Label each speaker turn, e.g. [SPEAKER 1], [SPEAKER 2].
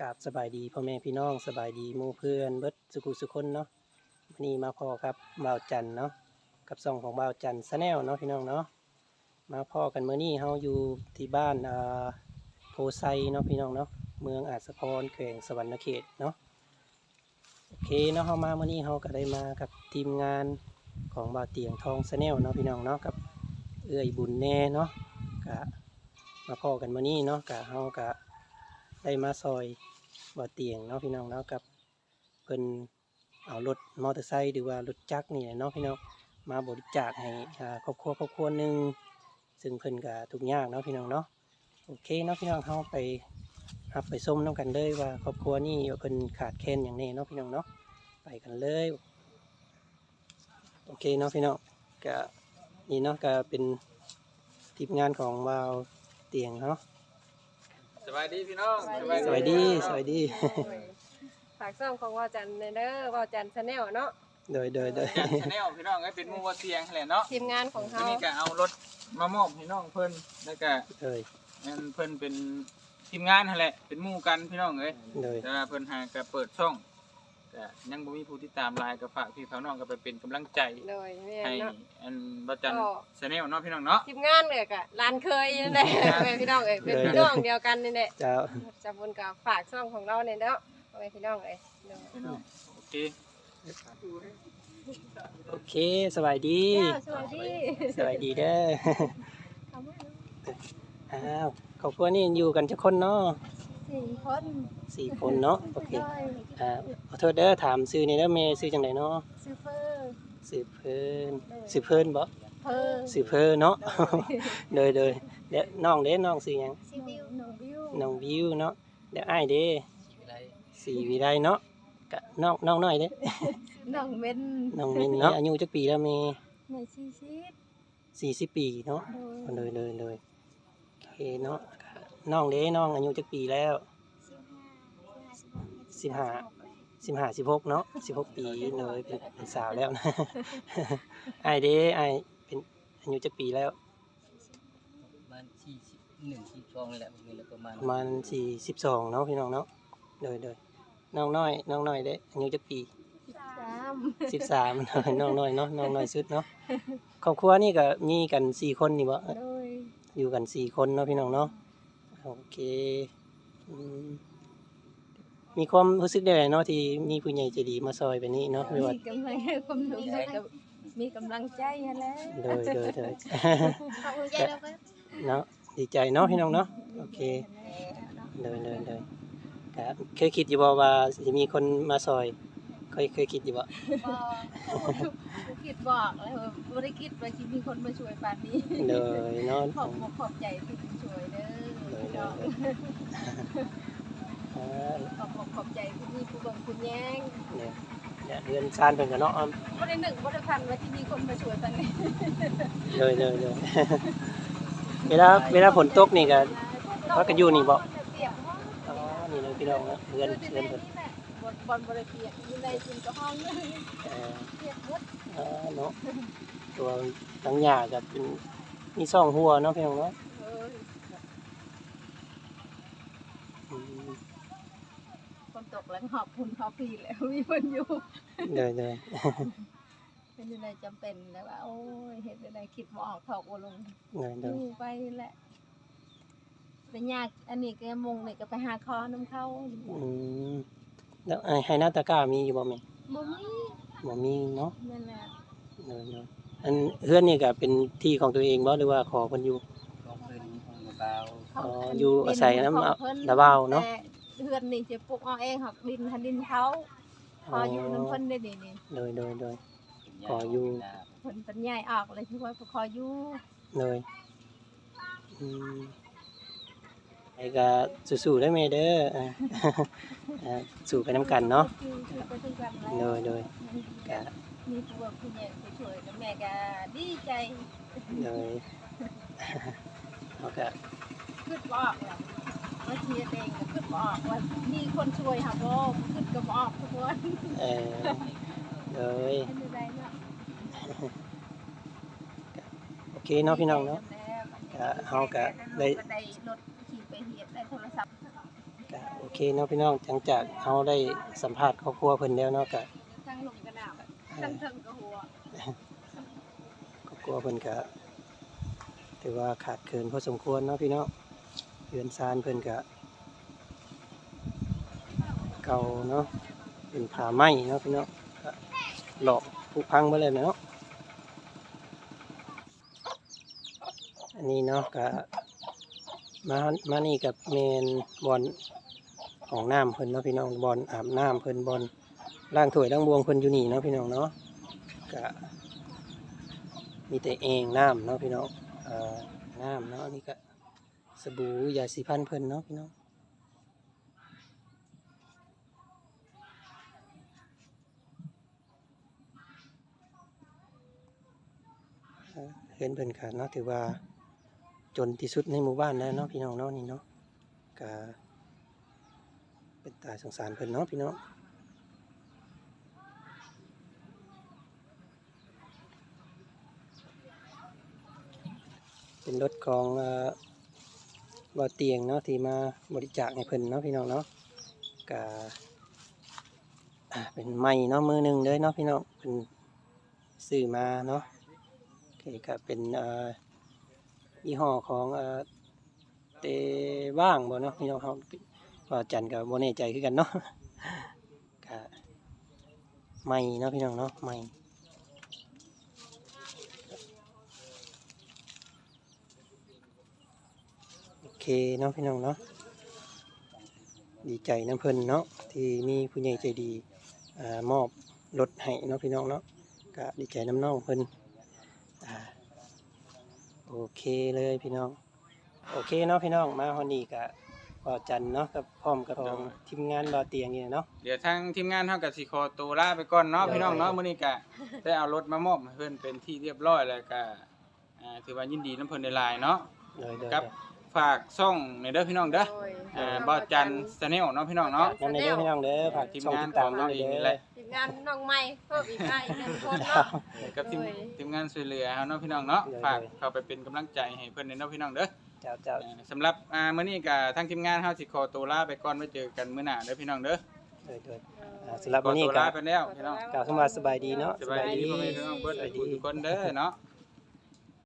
[SPEAKER 1] กราบสบายดีพ่อแม่พี่น้องสบายดีหมู่เพื่อนเบิดสุขุสุคนเนาะวันนี้มาพ่อครับบ่าวจันเนาะกับซองของบ่าวจันสแนลเนาะพี่น้องเนาะมาพ่อกันเมื่อนี้เฮาอยู่ที่บ้านอ่าโพไซเนาะพี่น้องเนาะเมืองอาจสะพรแขวงสวรรณเขตเนาะโอเคเนาะเฮามาเมื่อนี้เฮาก็ได้มากับทีมงานของบ่าวเตียงทองสแนลเนาะพี่น้องเนาะกับเอื้อยบุญแน่เนาะกะมาพ่อกันเมื่อนี้เนาะกะเฮากะได้มาซอย บ่อเตียงเนาะพี่น้องเนาะกับเพิ่นเอารถมอเตอร์ไซค์หรือว่ารถจักรนี่เนาะพี่น้องมาบริจาคให้ครอบครัวครอบครัวหนึ่งซึ่งเพิ่นก็ทุกยากเนาะพี่น้องเนาะโอเคเนาะพี่น้องเฮาไปรับไปส้มน้ำกันเลยว่าครอบครัวนี่เพิ่นขาดแคลนอย่างแนี้เนาะพี่น้องเนาะไปกันเลยโอเคเนาะพี่น้องก็นี่เนาะก็เป็นทีมงานของวาวเตียงเนาะ
[SPEAKER 2] สวัสดีพี่น้อง
[SPEAKER 1] สวัสดีสวัสดี
[SPEAKER 3] ฝากซ่อมของว่าจันในเด้อว่าจันชาแนลเนาะ
[SPEAKER 1] โดยโดยโดย
[SPEAKER 2] ชาแนลพี่น้องก็เป็นหมู่บ่เสียงแหละเนาะ
[SPEAKER 3] ทีมงานของ
[SPEAKER 2] วัน
[SPEAKER 3] เขา
[SPEAKER 2] นี้ก็เอารถมามอบให้น้องเพิ่นแล้วก็
[SPEAKER 1] โดย
[SPEAKER 2] นั่นเพิ่นเป็นทีมงานนั่นแหละเป็นหมู่กันพี่น้องเอ้ย
[SPEAKER 1] โดย
[SPEAKER 2] แต่ว่าเพิ่นหาก็เปิดช่อง ก็ยังบ่มีผู้ติดตามหลายก็ฝากพี่พี่น้องก็ไปเป็นกำลังใจ
[SPEAKER 3] โดยแม่
[SPEAKER 2] ให้
[SPEAKER 3] เนาะ
[SPEAKER 2] อันบ่จัน
[SPEAKER 3] ก็
[SPEAKER 2] ชาแนลเนาะพี่น้องเนาะ
[SPEAKER 3] ทีมงานเลยกะร้านเคยนี่แหละแม่พี่น้องเอ้ยเป็นพี่น้องเดียวกันนี่แหละ
[SPEAKER 1] เจ้า
[SPEAKER 3] จะบนกับฝากซ่อมของเราเนี่ยเนาะแม่พี่น้องเอ้ยเนาะ
[SPEAKER 2] พี่น้องโอเค
[SPEAKER 1] โอเคสบายดี
[SPEAKER 3] จ้าสวัสดี
[SPEAKER 1] สบายดีเด้ออ้าวครอบครัวนี่อยู่กันจักคนเนาะ
[SPEAKER 3] สี่คน
[SPEAKER 1] สี่คนเนาะโอเคอ่าขอโทษเด้อถามซื้อนี่เด้อแม่ซื้อจังไดเนาะ
[SPEAKER 3] ซูเปอร์
[SPEAKER 1] ซื้อเพิ่นซื้อเพิ่นบ่
[SPEAKER 3] เพอร์
[SPEAKER 1] ซื้อเพิ่นเนาะโดยโดยเด้อน้องเด้น้องซื้อหยัง
[SPEAKER 3] ซีบิวน้องบิว
[SPEAKER 1] น้องวิวเนาะเดี๋ยวอ้ายเด้สีวิไลเนาะกะน้องน้องน้อยเด้
[SPEAKER 3] น้องเว้น
[SPEAKER 1] น้องมินเนาะอายุจักปีแล้วแม่
[SPEAKER 3] ในซีซีด
[SPEAKER 1] สี่สิบปีเนาะ
[SPEAKER 3] โดย
[SPEAKER 1] เลยเลยเลยโอเคเนาะ น้องเด้น้องอายุจักปีแล้ว สิบห้า สิบห้าสิบหกเนาะสิบหกปีเลยเป็นเป็นสาวแล้วนะ ไอายเด้ไอายเป็นอายุจักปีแล้ว
[SPEAKER 4] ประมาณสี่สิบหนึ่งสี่สองนี่แหละมันมีแล้วประมาณ
[SPEAKER 1] ประมาณสี่สิบสองเนาะพี่น้องเนาะเลยเลยน้องน้อยน้องน้อยเด้อายุจักปี
[SPEAKER 3] สาม
[SPEAKER 1] สิบสาม น้องน้อยเนาะน้องน้อยสุดเนาะครอบครัวนี่ก็มีกันสี่คนนี่บ่
[SPEAKER 3] โดย
[SPEAKER 1] อยู่กันสี่คนเนาะพี่น้องเนาะ โอเคอืมมีความรู้สึกได้เนาะที่มีผู้ใหญ่ใจดีมาซอยแบบนี้เนาะไม่ว่า
[SPEAKER 3] มีกำลังความรู้สึกกับมีกำลังใจฮะแล้ว
[SPEAKER 1] โดยโดยโดย
[SPEAKER 3] ขอบคุณใจแล้วเพื่อน
[SPEAKER 1] เนาะดีใจเนาะพี่น้องเนาะโอเคโดยโดยโดยครับเคยคิดอยู่บ่ว่าจะมีคนมาซอยเคยเคยคิดอยู่บ่
[SPEAKER 3] คิดบอกแล้วบริคิดว่าจะมีคนมาช่วยป่านนี้
[SPEAKER 1] โดยเนาะ
[SPEAKER 3] ขอบคุณขอบใจที่ช่วยเด้อ
[SPEAKER 1] โดย
[SPEAKER 3] พี่
[SPEAKER 1] โด
[SPEAKER 3] น้อง
[SPEAKER 1] ยอ่า
[SPEAKER 3] ขอบคุณขอบใจที่มีผู้บังคุณแย่ง
[SPEAKER 1] เนี่ยเนี่ยเรือนซานเพิ่นก็เนาะอ้อม
[SPEAKER 3] บ่ได้หนึ่งบ่ได้พันว่าที่มีคนมาช่วยป่านนี้
[SPEAKER 1] โดยโดยโดยเวลาเวลาฝนตกนี่ก็ว่ากันอยู่นี่บ่
[SPEAKER 3] เปียกบ่
[SPEAKER 1] อ๋อนี่เลยพี่น้องเนาะเรือน
[SPEAKER 3] อยู่
[SPEAKER 1] เรือน
[SPEAKER 3] ใน
[SPEAKER 1] เพิ่น
[SPEAKER 3] นี่แหละบนบนบ่ได้เปียกอยู่ในจินกระห้องนึง
[SPEAKER 1] เอ่อ
[SPEAKER 3] เปียกหมด
[SPEAKER 1] อ่าเนาะตัวทั้งหญ้าก็เป็นมีซ่องหัวเนาะพี่น้องเนาะ
[SPEAKER 3] เออ
[SPEAKER 1] อืม
[SPEAKER 3] ฝน ตกแล้วหอบพุ่นหอบพีแล้วมีคนอยู่
[SPEAKER 1] เด้อเด้อ
[SPEAKER 3] เป็นอะไรจำเป็นแล้วว่าโอ้ยเห็นอะไรคิดบ่ออกถอกบ่ลง
[SPEAKER 1] เด้อ
[SPEAKER 3] อ
[SPEAKER 1] เด้อยู่
[SPEAKER 3] ไปนี่แหละเป็นยากอันนี้ก็มงนี่ก็ไปหาคอน้ำเข้า
[SPEAKER 1] อืมแล้วไอ้ให้หน้าตะกร้ามีอยู่บ่แม่
[SPEAKER 3] บ่มี
[SPEAKER 1] บ่มีเนาะ
[SPEAKER 3] นั่นแหละ
[SPEAKER 1] เด้อเด้ออันเฮือนนี่ก็เป็นที่ของตัวเองบ่หรือว่าขอเพิ่นอยู่
[SPEAKER 4] ของเพิ่นของเบา
[SPEAKER 1] อ๋ออยู่อาศัยน้ำ
[SPEAKER 3] ของ
[SPEAKER 1] เอา
[SPEAKER 3] พิ่
[SPEAKER 1] ระเบ้าเนาะ
[SPEAKER 3] แต่ เฮือนนี่จะปลูกเอาเองหักดินหันดินเขาพออยู่น้ำเพิ่นได้นี่นี่
[SPEAKER 1] โดยโดยโดย
[SPEAKER 4] เป็น
[SPEAKER 1] ขออยู่
[SPEAKER 4] หน้า
[SPEAKER 3] เพิ่นเป็นใหญ่ออกเลยที่ว่าขออยู่
[SPEAKER 1] เลยอืมไอ้ก็สู้ๆได้ไหมเด้ออ่าอ่าสู้ไปน้ำกันเนาะ
[SPEAKER 3] คือคือไปด้วยกันแล้ว
[SPEAKER 1] โดยโดยก็
[SPEAKER 3] มีผู้ว่าผู้ใหญ่ไปช่วยแล้วแม่ก็ดีใจ
[SPEAKER 1] โดย เขาก็
[SPEAKER 3] คิดบ่ออกแล้ว ว่าเชียร์เองก็คิดบ่ออกว่ามีคนช่วยหักโลกคิดก็บ่ออกทุกคน
[SPEAKER 1] เออโดย
[SPEAKER 3] เป็นได้เนาะ
[SPEAKER 1] โอเคเนาะพี่น้องเนาะก็เฮาก็ได้
[SPEAKER 3] ได้รถขี่ไปเฮ็ดได้โทรศัพท์
[SPEAKER 1] ก็โอเคเนาะพี่น้องหลังจากเขาได้สัมภาษณ์ครอบครัวเพิ่นแล้วเนาะก็
[SPEAKER 3] ทั้งหลุมกระดาษทั้งเทิงกระหัว
[SPEAKER 1] ครอบครัวเพิ่นก็ถือว่าขาดเคินพอสมควรเนาะพี่น้อง เรือนซานเพิ่นก็เก่าเนาะเป็นผาไหมเนาะพี่เน้องก็หลอกผุพังไปเลยเนาะอันนี้เนาะก็มามานี่กับเมนบอลของน้ำเพิ่นเนาะพี่น้องบอลอาบน้ำเพิ่นบอลล้างถวยล้างบวงเพิ่นอยู่นี่เนาะพี่น้องเนาะก็มีแต่เองน้ำเนาะพี่น้องเอ่อน้ำเนาะนี่ก็ สบู่ยาสีฟันเพิ่นเนาะพี่น้องเห็นเพิ่นค่ะเนาะถือว่าจนที่สุดในหมู่บ้านแล้วเนาะพี่น้องเนาะนี่เนาะก็เป็นตายสงสารเพิ่นเนาะพี่น้องเป็นรถของเอ่อ บ่อเตียงเนาะที่มาบริจาคให้เพิ่นเนาะพี่น้องเนาะก็อ่าเป็นไม้เนาะมือหนึ่งเลยเนาะพี่น้องเป็นซื้อมาเนาะโอเคก็เป็นยี่ห้อของเตว่างบ่เนาะพี่น้องเขาว่าจันกับโบแน่ใจคือกันเนาะก็ไม้เนาะพี่น้องเนาะไม้ เคเนาะพี่น้องเนาะดีใจน้ำเพิ่นเนาะที่มีผู้ใหญ่ใจดีอ่ามอบรถให้เนาะพี่น้องเนาะก็ดีใจน้ำน้องเพิ่นอ่าโอเคเลยพี่น้อง โอเคเนาะพี่น้องมาฮอนนี่ก็พอจันเนาะกับพร้อมกับทางทีมงานรอเตียงนี่เนาะ
[SPEAKER 2] เดี๋ยวทางทีมงานเฮาก็สิขอตัวลาไปก่อนเนาะ
[SPEAKER 1] ได้
[SPEAKER 2] พี่น้องเนาะมื้อนี้ก็ได้เอารถมามอบให้เพิ่นเป็นที่เรียบร้อยแล้วก็อ่าถือว่ายินดีนํเพิ่นในหลายๆเนาะ
[SPEAKER 1] เลยเลย
[SPEAKER 2] ครับ ฝากช่องในเด้อพี่น้องเด้อ
[SPEAKER 3] โดย
[SPEAKER 2] อ่าบ่าวจันชาแนลเนาะพี่น้องเนาะ
[SPEAKER 1] นั่นในเด้อพี่น้องเด้อฝาก
[SPEAKER 2] ทีม
[SPEAKER 1] ช่อง
[SPEAKER 2] งาน
[SPEAKER 1] ติดตาม
[SPEAKER 2] ของ
[SPEAKER 1] น้
[SPEAKER 2] เรา
[SPEAKER 1] อง
[SPEAKER 2] เอง
[SPEAKER 1] เด้
[SPEAKER 2] นี่
[SPEAKER 1] อ
[SPEAKER 2] แหละ
[SPEAKER 3] ทีมงานน้องใหม่เพิ่มอีกมาอีกหนึ่งคน
[SPEAKER 1] ครั
[SPEAKER 3] เนาะ
[SPEAKER 1] บ
[SPEAKER 2] กับทีม
[SPEAKER 3] โดย
[SPEAKER 2] ทีมงานช่วยเหลือเฮาเนาะพี่น้องเนาะ
[SPEAKER 1] ได้
[SPEAKER 2] ฝากเข้าไปเป็นกำลังใจให้เพิ่นในเนาะพี่น้องเด้อ
[SPEAKER 1] เจ้าเจ้า
[SPEAKER 2] อ่าสำหรับอ่ามื้อนี้ก็ทางทีมงานเฮาสิขอตัวลาไปก่อนไว้เจอกันมื้อหน้าเด้อพี่น้องเด้อ
[SPEAKER 1] เลยเลยอ่าสำหรับ
[SPEAKER 2] ขอ
[SPEAKER 1] วันนี้
[SPEAKER 2] ตัว
[SPEAKER 1] ก็
[SPEAKER 2] ลาไปแล้วพี่น้อง
[SPEAKER 1] กล่าวคำว่าสบายดีเนาะ
[SPEAKER 2] สบายดีพ่อแม่พี่น้องเบิดทุกคนเด้อเนาะ